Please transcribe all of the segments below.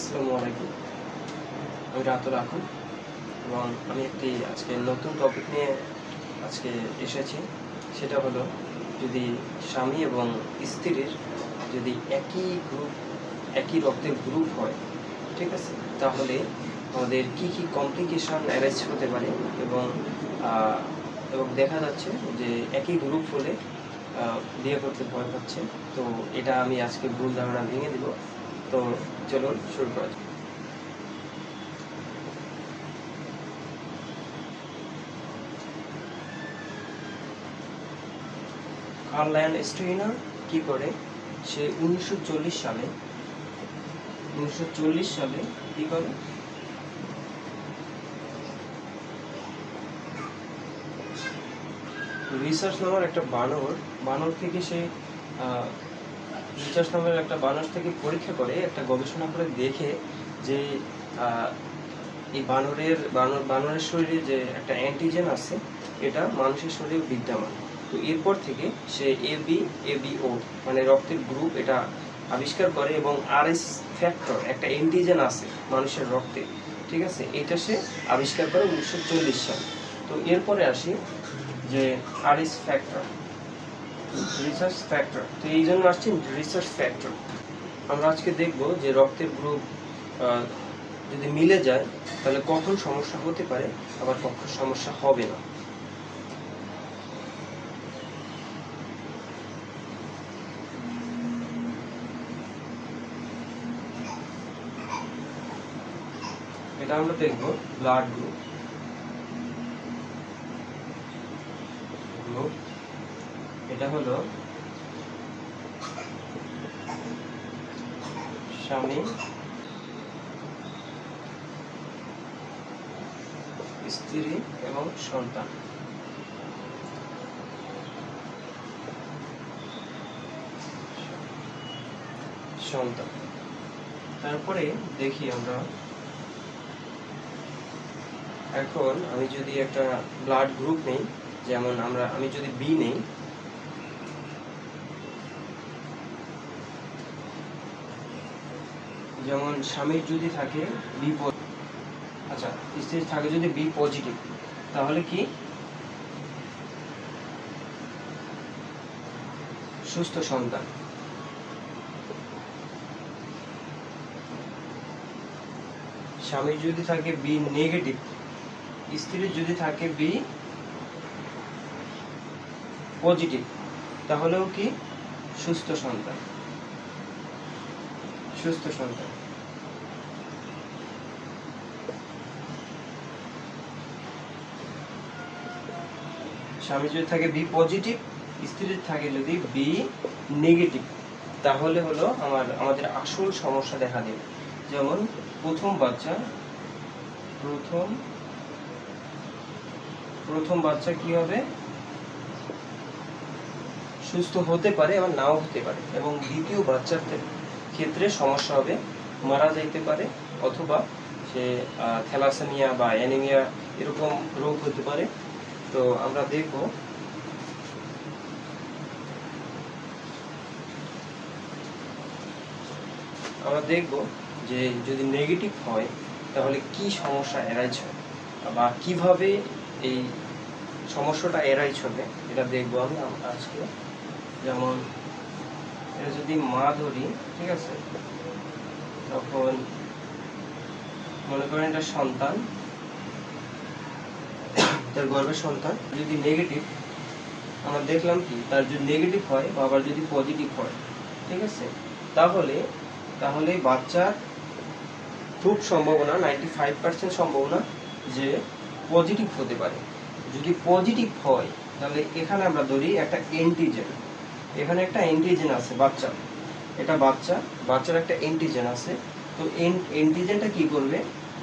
আসসালামু আলাইকুম। আমি রাতুল আকুল এবং আমি একটি আজকে নতুন টপিক নিয়ে আজকে এসেছি। সেটা হলো যদি স্বামী এবং স্ত্রীর যদি একই গ্রুপ একই রক্তের গ্রুপ হয়, ঠিক আছে? তাহলে আমাদের কি কি কমপ্লিকেশন অ্যারেঞ্জ হতে পারে এবং এবং দেখা যাচ্ছে যে একই গ্রুপ হলে বিয়ে করতে ভয় পাচ্ছে। তো এটা আমি আজকে ভুল ধারণা ভেঙে দিব। তো চলুন শুরু করা যাক। কার্লায়ন স্ট্রেইনার কি করে সে উনিশশো চল্লিশ সালে, উনিশশো চল্লিশ সালে কি করে রিসার্চ নামের একটা বানর বানর থেকে সে রিসার্চ নামের একটা বানর থেকে পরীক্ষা করে, একটা গবেষণা করে দেখে যে এই বানরের, বানর, বানরের শরীরে যে একটা অ্যান্টিজেন আছে, এটা মানুষের শরীরে বিদ্যমান। তো এরপর থেকে সে এ বি এ বি ও মানে রক্তের গ্রুপ এটা আবিষ্কার করে এবং আর এস ফ্যাক্টর একটা অ্যান্টিজেন আছে মানুষের রক্তে, ঠিক আছে? এটা সে আবিষ্কার করে উনিশশো সালে। তো এরপরে আসি যে R S factor research factor তো এই জন্য আসছে রিসার্চ ফ্যাক্টর আমরা আজকে দেখব যে রক্তের গ্রুপ যদি মিলে যায়, তাহলে কখন সমস্যা হতে পারে, আবার কখন সমস্যা হবে না। এটা আমরা দেখব ব্লাড গ্রুপ গ্রুপ এটা হলো স্বামী স্ত্রী এবং সন্তান। সন্তান। তারপরে দেখি আমরা, এখন আমি যদি একটা ব্লাড গ্রুপ নেই, যেমন আমরা, আমি যদি বি নেই যেমন স্বামীর যদি থাকে বি আচ্ছা স্ত্রীর থাকে যদি বি পজিটিভ তাহলে কি? সুস্থ সন্তান। স্বামীর যদি থাকে বি নেগেটিভ স্ত্রীর যদি থাকে বি পজিটিভ তাহলেও কি? সুস্থ সন্তান। সুস্থ সন্তান। স্বামী যদি থাকে বি পজিটিভ স্ত্রীর থাকে যদি বি নেগেটিভ তাহলে হলো আমার, আমাদের আসল সমস্যা দেখা দেবে। যেমন প্রথম বাচ্চা, প্রথম প্রথম বাচ্চা কি হবে? সুস্থ হতে পারে আবার নাও হতে পারে এবং দ্বিতীয় বাচ্চার ক্ষেত্রে সমস্যা হবে। মারা যাইতে পারে অথবা সে থ্যালাসেমিয়া বা অ্যানিমিয়া এরকম রোগ হতে পারে। তো আমরা দেখব। আমরা দেখব যে যদি নেগেটিভ হয়, তাহলে কি সমস্যা এরাইজ হয়? বা কীভাবে এই সমস্যাটা এরাইজ হবে, এটা দেখব আমি আজকে। যেমন এটা যদি মা ধরি, ঠিক আছে? তখন মনে করেন এটা সন্তান, তার গর্ভের সন্তান। যদি নেগেটিভ আমরা দেখলাম কি, তার যদি নেগেটিভ হয়, বা আবার যদি পজিটিভ হয়, ঠিক আছে? তাহলে তাহলে বাচ্চার খুব সম্ভাবনা নাইনটি ফাইভ পার্সেন্ট সম্ভাবনা যে পজিটিভ হতে পারে। যদি পজিটিভ হয়, তাহলে এখানে আমরা ধরি একটা এন্টিজেন এখানে একটা এন্টিজেন আছে, বাচ্চা। এটা বাচ্চা, বাচ্চার একটা এন্টিজেন আছে। তো এন্টিজেনটা কি করবে?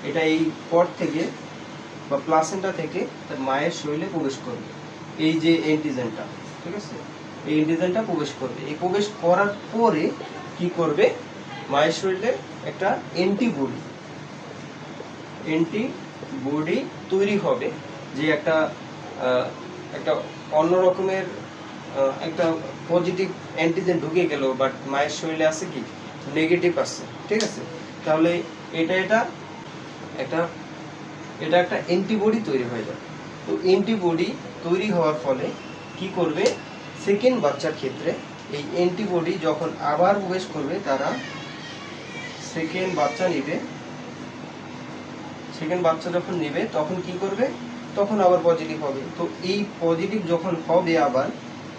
এটা এই পট থেকে বা প্লাসেন্টা থেকে তার মায়ের শরীরে প্রবেশ করবে। এই যে এন্টিজেনটা ঠিক আছে? এই এন্টিজেনটা প্রবেশ করবে। এই প্রবেশ করার পরে কি করবে? মায়ের শরীরে একটা অ্যান্টিবডি অ্যান্টিবডি তৈরি হবে, যে একটা একটা অন্য রকমের একটা পজিটিভ অ্যান্টিজেন ঢুকে গেল বাট মায়ের শরীরে আছে কি? নেগেটিভ আছে, ঠিক আছে? তাহলে এটা এটা একটা এটা একটা অ্যান্টিবডি তৈরি হয়ে যাবে তো অ্যান্টিবডি তৈরি হওয়ার ফলে কি করবে? সেকেন্ড বাচ্চার ক্ষেত্রে এই অ্যান্টিবডি যখন আবার প্রবেশ করবে, তারা সেকেন্ড বাচ্চা নেবে। সেকেন্ড বাচ্চা যখন নেবে, তখন কি করবে? তখন আবার পজিটিভ হবে। তো এই পজিটিভ যখন হবে আবার,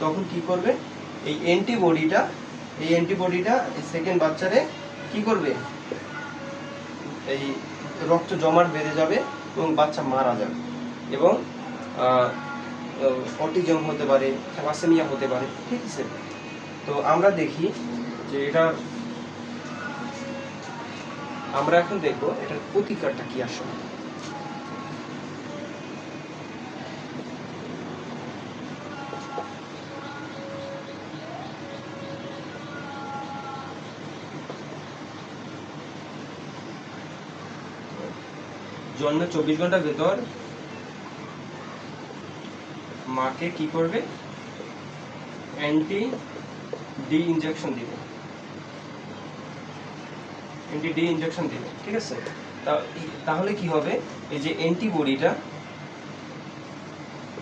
তখন কি করবে? এই অ্যান্টিবডিটা এই অ্যান্টিবডিটা এই সেকেন্ড বাচ্চারে কি করবে? এই রক্ত জমাট বেড়ে যাবে এবং বাচ্চা মারা যাবে। এবং অটিজম হতে পারে থ্যালাসেমিয়া হতে পারে, ঠিক আছে। তো আমরা দেখি যে এটা, আমরা এখন দেখব এটার প্রতিকারটা কি আসলে। জন্মের চব্বিশ ঘণ্টার ভেতর মাকে কি করবে? অ্যান্টি ডি ইনজেকশন দিবে। অ্যান্টি ডি ইনজেকশন দিবে, ঠিক আছে? তাহলে কি হবে? এই যে অ্যান্টিবডিটা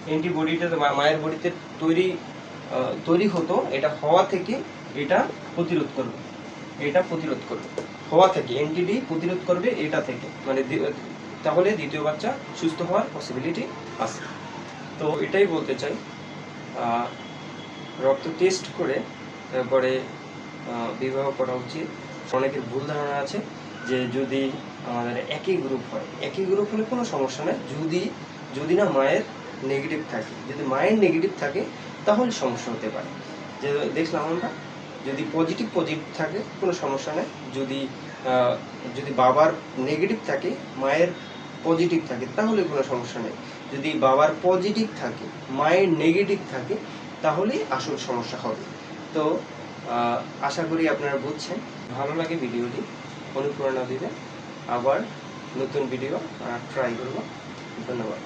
অ্যান্টিবডিটা মায়ের বডিতে তৈরি তৈরি হতো, এটা হওয়া থেকে এটা প্রতিরোধ করবে। এটা প্রতিরোধ করবে। হওয়া থেকে অ্যান্টিডি প্রতিরোধ করবে এটা থেকে। মানে তাহলে দ্বিতীয় বাচ্চা সুস্থ হওয়ার পসিবিলিটি আছে। তো এটাই বলতে চাই রক্ত টেস্ট করে তারপরে বিবাহ করা উচিত। অনেকের ভুল ধারণা আছে যে যদি আমাদের একই গ্রুপ হয়, একই গ্রুপ হলে কোনো সমস্যা নেই। যদি যদি না মায়ের নেগেটিভ থাকে, যদি মায়ের নেগেটিভ থাকে, তাহলে সমস্যা হতে পারে। যে দেখলাম আমরা, যদি পজিটিভ পজিটিভ থাকে, কোনো সমস্যা নেই। যদি যদি বাবার নেগেটিভ থাকে, মায়ের পজিটিভ থাকে, তাহলে কোনো সমস্যা নেই। যদি বাবার পজিটিভ থাকে, মায়ের নেগেটিভ থাকে তাহলে আসল সমস্যা হবে। তো আশা করি আপনারা বুঝছেন। ভালো লাগে ভিডিওটি, অনুপ্রেরণা দিবে আবার নতুন ভিডিও ট্রাই করব। ধন্যবাদ।